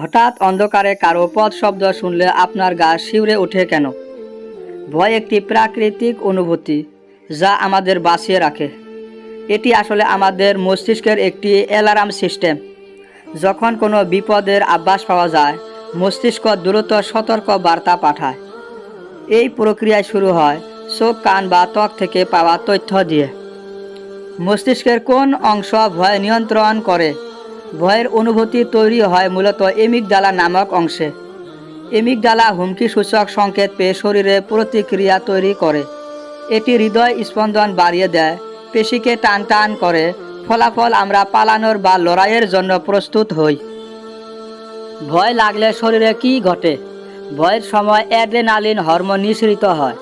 হঠাৎ অন্ধকারে কারও পথ শব্দ শুনলে আপনার গা শিউরে ওঠে কেন? ভয় একটি প্রাকৃতিক অনুভূতি যা আমাদের বাঁচিয়ে রাখে। এটি আসলে আমাদের মস্তিষ্কের একটি অ্যালার্ম সিস্টেম। যখন কোনো বিপদের আভাস পাওয়া যায়, মস্তিষ্ক দ্রুত সতর্ক বার্তা পাঠায়। এই প্রক্রিয়া শুরু হয় চোখ, কান বা ত্বক থেকে পাওয়া তথ্য দিয়ে। মস্তিষ্কের কোন অংশ ভয় নিয়ন্ত্রণ করে? ভয়ের অনুভূতি তৈরি হয় মূলত এমিকডালা নামক অংশে। এমিকডালা হুমকি সূচক সংকেত পেয়ে শরীরে প্রতিক্রিয়া তৈরি করে। এটি হৃদয় স্পন্দন বাড়িয়ে দেয়, পেশিকে টান টান করে। ফলাফল আমরা পালানোর বা লড়াইয়ের জন্য প্রস্তুত হই। ভয় লাগলে শরীরে কি ঘটে? ভয়ের সময় অ্যাড্রেনালিন হরমোন নিঃসৃত হয়।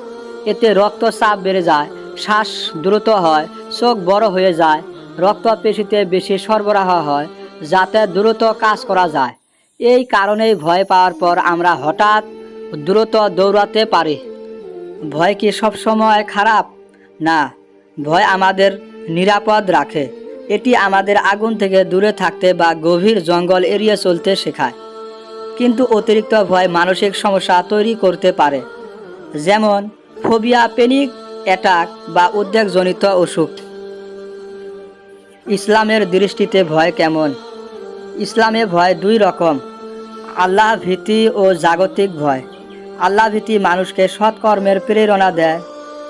এতে রক্তচাপ বেড়ে যায়, শ্বাস দ্রুত হয়, চোখ বড় হয়ে যায় রক্ত পেশিতে বেশি সরবরাহ হয়। যাতে দ্রুত কাজ করা যায়। এই কারণেই ভয় পাওয়ার পর আমরা হঠাৎ দ্রুত দৌড়াতে পারি। ভয় কি সবসময় খারাপ? না, ভয় আমাদের নিরাপদ রাখে। এটি আমাদের আগুন থেকে দূরে থাকতে বা গভীর জঙ্গল এড়িয়ে চলতে শেখায়। কিন্তু অতিরিক্ত ভয় মানসিক সমস্যা তৈরি করতে পারে। যেমন ফোবিয়া পেনিক অ্যাটাক বা উদ্বেগজনিত অসুখ। ইসলামের দৃষ্টিতে ভয় কেমন? ইসলামে ভয় দুই রকম। আল্লাহ ভীতি ও জাগতিক ভয়। আল্লাহ ভীতি মানুষকে সৎকর্মের প্রেরণা দেয়,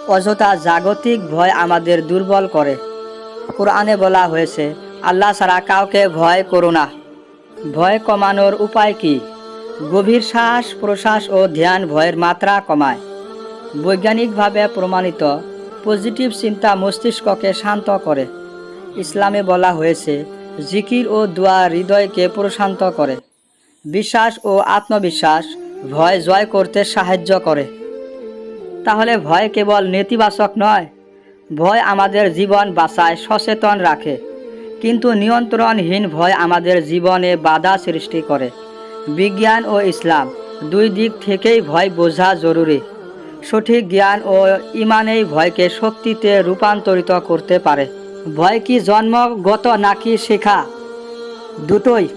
অযথা জাগতিক ভয় আমাদের দুর্বল করে। কোরআনে বলা হয়েছে, আল্লাহ ছাড়া কাউকে ভয় করো না। ভয় কমানোর উপায় কি? গভীর শ্বাস প্রশ্বাস ও ধ্যান ভয়ের মাত্রা কমায়। বৈজ্ঞানিকভাবে প্রমাণিত, পজিটিভ চিন্তা মস্তিষ্ককে শান্ত করে। ইসলামে বলা হয়েছে জিকির ও দোয়া হৃদয়কে প্রশান্ত করে। বিশ্বাস ও আত্মবিশ্বাস ভয় জয় করতে সাহায্য করে। তাহলে ভয় কেবল নেতিবাচক নয়, ভয় আমাদের জীবন বাঁচায়, সচেতন রাখে। কিন্তু নিয়ন্ত্রণহীন ভয় আমাদের জীবনে বাধা সৃষ্টি করে। বিজ্ঞান ও ইসলাম দুই দিক থেকেই ভয় বোঝা জরুরি। সঠিক জ্ঞান ও ইমানেই ভয়কে শক্তিতে রূপান্তরিত করতে পারে। ভয় কি জন্মগত নাকি শেখা? দুটোই,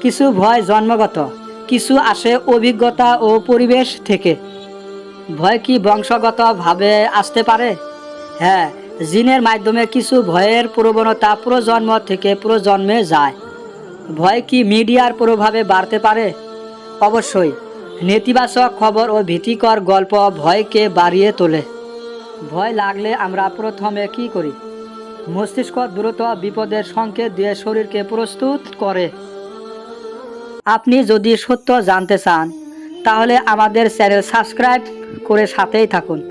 কিছু ভয় জন্মগত, কিছু আসে অভিজ্ঞতা ও পরিবেশ থেকে। ভয় কি বংশগতভাবে আসতে পারে? হ্যাঁ জিনের মাধ্যমে কিছু ভয়ের প্রবণতা প্রজন্ম থেকে প্রজন্মে যায়। ভয় কি মিডিয়ার প্রভাবে বাড়তে পারে? অবশ্যই, নেতিবাচক খবর ও ভীতিকর গল্প ভয়কে বাড়িয়ে তোলে। ভয় লাগলে আমরা প্রথমে কি করি? মস্তিষ্ক দ্রুত বিপদের সংকেত দিয়ে শরীরকে প্রস্তুত করে। আপনি যদি সত্য জানতে চান, তাহলে আমাদের চ্যানেল সাবস্ক্রাইব করে সাথেই থাকুন।